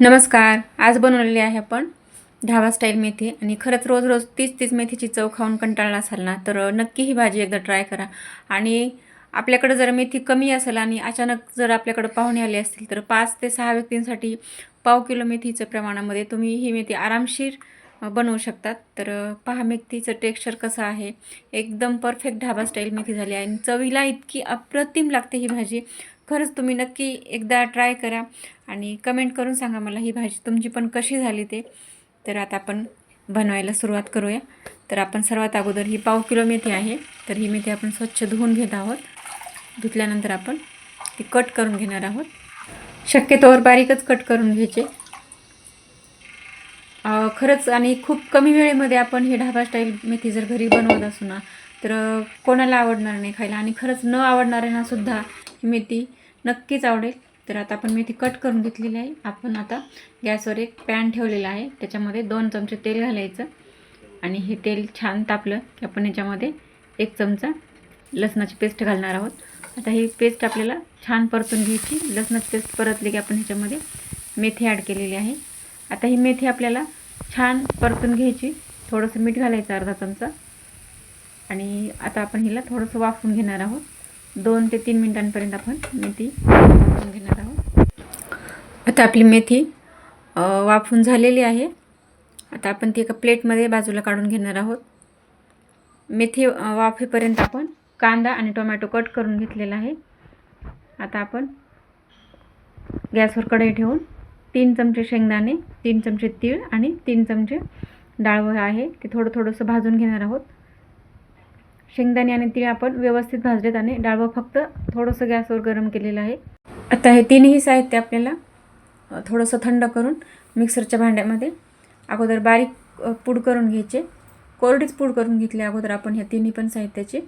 नमस्कार आज बनवलेली आहे आपण ढाबा स्टाईल मेथी आणि खरंच रोज रोज तीच तीच मेथीची चव खाऊन कंटाळला असाल ना तर नक्की ही भाजी एकदा ट्राय करा. आणि आपल्याकडं जर मेथी कमी असेल आणि अचानक जर आपल्याकडं पाहुणे आले असतील तर पाच ते सहा व्यक्तींसाठी पाव किलो मेथीचं प्रमाणामध्ये तुम्ही ही मेथी आरामशीर बनवू शकतात. तर पहा मेथीचं टेक्स्चर कसं आहे. एकदम परफेक्ट ढाबा स्टाईल मेथी झाली आहे. आणि चवीला इतकी अप्रतिम लागते ही भाजी. खरंच तुम्ही नक्की एकदा ट्राय करा. आणि कमेंट करून सांगा मला ही भाजी तुमची पण कशी झाली ते. तर आता आपण बनवायला सुरुवात करूया. तर आपण सर्वात अगोदर ही पाव किलो मेथी आहे. तर ही मेथी आपण स्वच्छ धुवून घेत आहोत. धुतल्यानंतर आपण ती कट करून घेणार आहोत. शक्यतोवर बारीकच कट करून घ्यायचे. खरंच आणि खूप कमी वेळेमध्ये आपण हे ढाबा स्टाईल मेथी जर घरी बनवत असू ना तर कोणाला आवडणार नाही खायला आणि खरंच न आवडणाऱ्यांनासुद्धा ही मेथी नक्कीच आवडेल. तर आता आपण मेथी कट करून घेतलेली आहे. आपण आता गॅसवर एक पॅन ठेवलेला आहे. त्याच्यामध्ये दोन चमचे तेल घालायचं आणि हे तेल छान तापलं की आपण याच्यामध्ये एक चमचा लसणाची पेस्ट घालणार आहोत. आता ही पेस्ट आपल्याला छान परतून घ्यायची. लसणाची पेस्ट परतली की आपण ह्याच्यामध्ये मेथी ॲड केलेली आहे. आता ही मेथी आपल्याला छान परतून घ्यायची. थोडंसं मीठ घालायचं अर्धा चमचा. आणि आता आपण हिला थोडंसं वाफवून घेणार आहोत. दोन ते तीन मिनटांपर्यंत आपण मेथी वाफवून घेणार आहोत. आता आपली मेथी वाफून झालेली आहे. आता आपण ती एका प्लेटमध्ये बाजूला काढून घेणार आहोत. मेथी वाफेपर्यंत आपण कांदा आणि टोमॅटो कट करून घेतलेला आहे. आता आपण गॅसवर कढई ठेवून तीन चमचे शेंगदाणे तीन चमचे तीळ आणि तीन चमचे डाळवं आहे. ते थोडं थोडंसं भाजून घेणार आहोत. शेंगदाणे आणि तीळ आपण व्यवस्थित भाजलेत आणि डाळवं फक्त थोडंसं गॅसवर गरम केलेलं आहे. आता हे तीनही साहित्य आपल्याला थोडंसं थंड करून मिक्सरच्या भांड्यामध्ये अगोदर बारीक पूड करून घ्यायचे. कोरडीच पूड करून घेतली अगोदर आपण ह्या तिन्ही पण साहित्याची.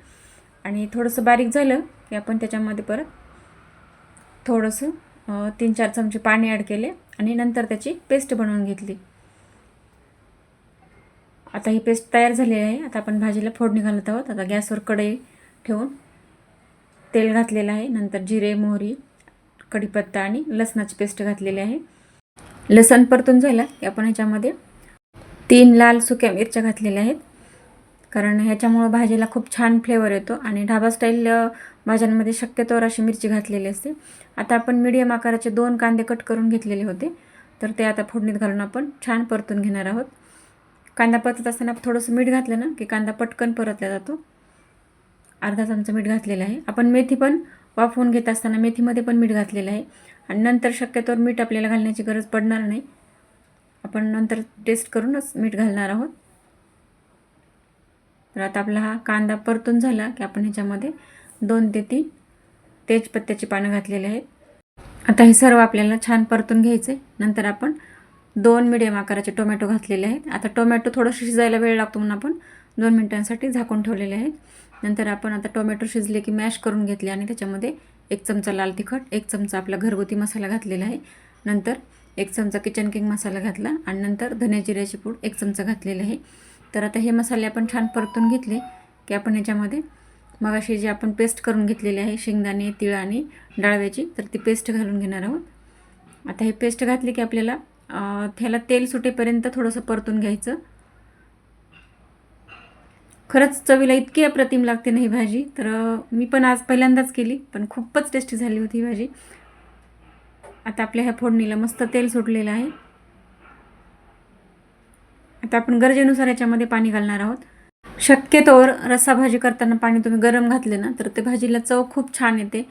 आणि थोडंसं बारीक झालं की आपण त्याच्यामध्ये परत थोडंसं तीन चार चमचे पाणी ॲड केले आणि नंतर त्याची पेस्ट बनवून घेतली. आता ही पेस्ट तयार झालेली आहे. आता आपण भाजीला फोडणी घालत आहोत. आता गॅसवर कढई ठेवून तेल घातलेलं आहे. नंतर जिरे मोहरी कढीपत्ता आणि लसणाची पेस्ट घातलेली आहे. लसण परतून झालं. की आपण ह्याच्यामध्ये तीन लाल सुक्या मिरच्या घातलेल्या आहेत. कारण ह्याच्यामुळं भाजीला खूप छान फ्लेवर येतो आणि ढाबा स्टाईल भाज्यांमध्ये शक्यतोवर अशी मिरची घातलेली असते. आता आपण मीडियम आकाराचे दोन कांदे कट करून घेतलेले होते. तर ते आता फोडणीत घालून आपण छान परतून घेणार आहोत. कांदा परतत असताना थोडंसं मीठ घातलं ना की कांदा पटकन परतला जातो. अर्धा चमचा मीठ घातलेलं आहे. आपण मेथी पण वाफवून घेत असताना मेथीमध्ये पण मीठ घातलेलं आहे. आणि नंतर शक्यतोवर मीठ आपल्याला घालण्याची गरज पडणार नाही. आपण नंतर टेस्ट करूनच मीठ घालणार आहोत. तर आता आपला हा कांदा परतून झाला की आपण ह्याच्यामध्ये दोन ते तीन तेजपत्त्याची पानं घातलेली आहेत. आता हे सर्व आपल्याला छान परतून घ्यायचे नंतर आपण दोन मिडियम आकाराचे टोमॅटो घातलेले आहेत. आता टोमॅटो थोडंसं शिजायला वेळ लागतो म्हणून आपण दोन मिनटांसाठी झाकून ठेवलेले आहेत. नंतर आपण आता टोमॅटो शिजले की मॅश करून घेतले आणि त्याच्यामध्ये एक चमचा लाल तिखट एक चमचा आपला घरगुती मसाला घातलेला आहे. नंतर एक चमचा किचन किंग मसाला घातला आणि नंतर धने जिऱ्याची पूड एक चमचा घातलेला आहे. तर आता हे मसाले आपण छान परतून घेतले की आपण याच्यामध्ये मगाशी जी आपण पेस्ट करून घेतलेली आहे शेंगदाणे तिळ आणि डाळव्याची तर ती पेस्ट घालून घेणार आहोत. आता हे पेस्ट घातली की आपल्याला त्याला तेल सुटेपर्यंत थोडंसं परतून घ्यायचं. खरंच चवीला इतकी अप्रतिम लागते ना ही भाजी. तर मी पण आज पहिल्यांदाच केली पण खूपच टेस्टी झाली होती ही भाजी. आता आपल्या ह्या फोडणीला मस्त तेल सुटलेलं आहे. आता आपण गरजेनुसार याच्यामध्ये पाणी घालणार आहोत. शक्यतोवर रस्सा भाजी करताना पाणी तुम्ही गरम घातले ना तर ते भाजीला चव खूप छान येते.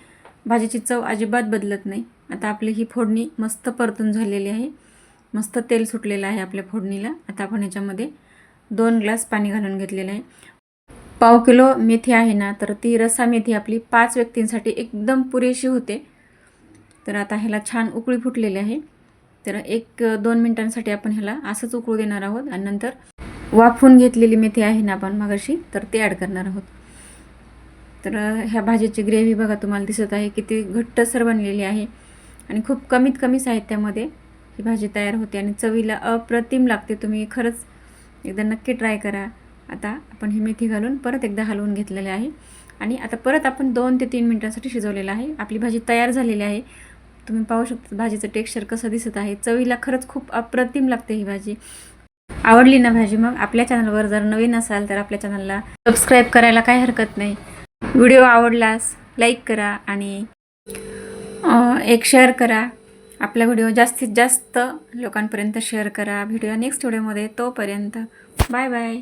भाजीची चव अजिबात बदलत नाही. आता आपली ही फोडणी मस्त परतून झालेली आहे. मस्त तेल सुटलेलं आहे आपल्या फोडणीला. आता आपण याच्यामध्ये दोन ग्लास पाणी घालून घेतलेलं आहे. पाव किलो मेथी आहे ना तर ती रस्सा मेथी आपली पाच व्यक्तींसाठी एकदम पुरेशी होते. तर आता ह्याला छान उकळी फुटलेली आहे. तर एक दोन मिनटांसाठी आपण ह्याला असंच उकळू देणार आहोत आणि नंतर वाफवून घेतलेली मेथी आहे ना आपण मगाशी तर ते ॲड करणार आहोत. तर ह्या भाजीची ग्रेव्ही बघा तुम्हाला दिसत आहे किती घट्टसर बनलेली आहे. आणि खूप कमीत कमी साहित्यामध्ये ही भाजी तयार होते आणि चवीला अप्रतिम लागते. तुम्ही खरंच एकदा नक्की ट्राय करा. आता आपण ही मेथी घालून परत एकदा हलवून घेतलेले आहे. आणि आता परत आपण दोन ते तीन मिनटांसाठी शिजवलेलं आहे. आपली भाजी तयार झालेली आहे. तुम्ही पाहू शकता भाजीचं टेक्स्चर कसं दिसत आहे. चवीला खरंच खूप अप्रतिम लागते ही भाजी. आवडली ना भाजी मग आपल्या चॅनलवर जर नवीन असाल तर आपल्या चॅनलला सबस्क्राईब करायला काही हरकत नाही. व्हिडिओ आवडलास लाईक करा आणि एक शेअर करा. आपला व्हिडिओ जास्तीत जास्त लोकांपर्यंत शेअर करा. व्हिडिओ नेक्स्ट व्हिडिओमध्ये तोपर्यंत बाय बाय.